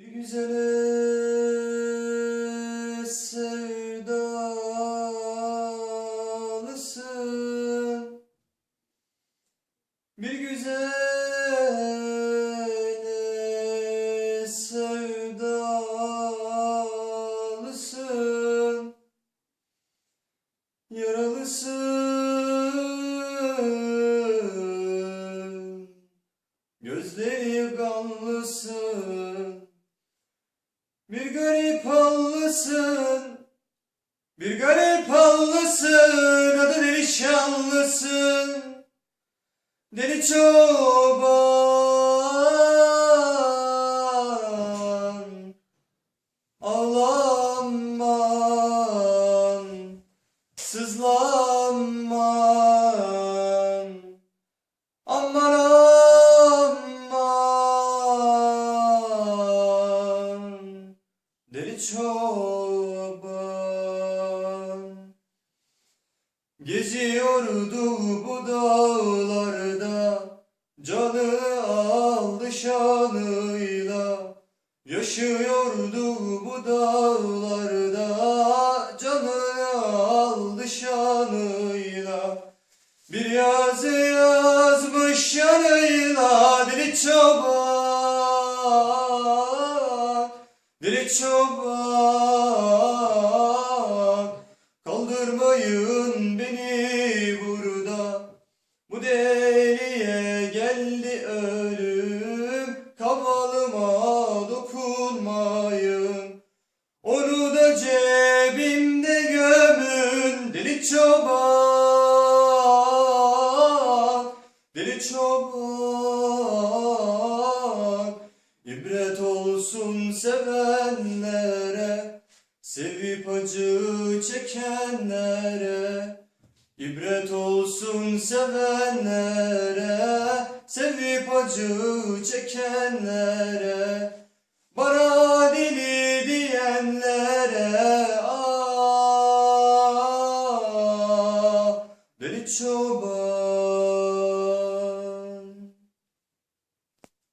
Güzele sevdalısın. Bir güzele sevdalısın. Yaralısın. Gözleri kanlısın Bir garip hallısın. Bir garip hallısın. Adı deli şanlısın Deli çoban. Ağlaman Sızlanman. Aman Deli çoban. Geziyordu bu dağlarda Canı aldı şanıyla. Yaşıyordu bu dağlarda Canı aldı şanıyla. Bir yazı yazmış yanıyla Deli çoban Deli çoban Kaldırmayın beni burada. Bu deliye geldi ölüm Kavalıma dokunmayın. Onu da cebimde gömün Deli çoban Deli çoban İbret olsun sevenlere Sevip acı çekenlere. İbret olsun sevenlere Sevip acı çekenlere. Bana deli diyenlere Ah deli çoban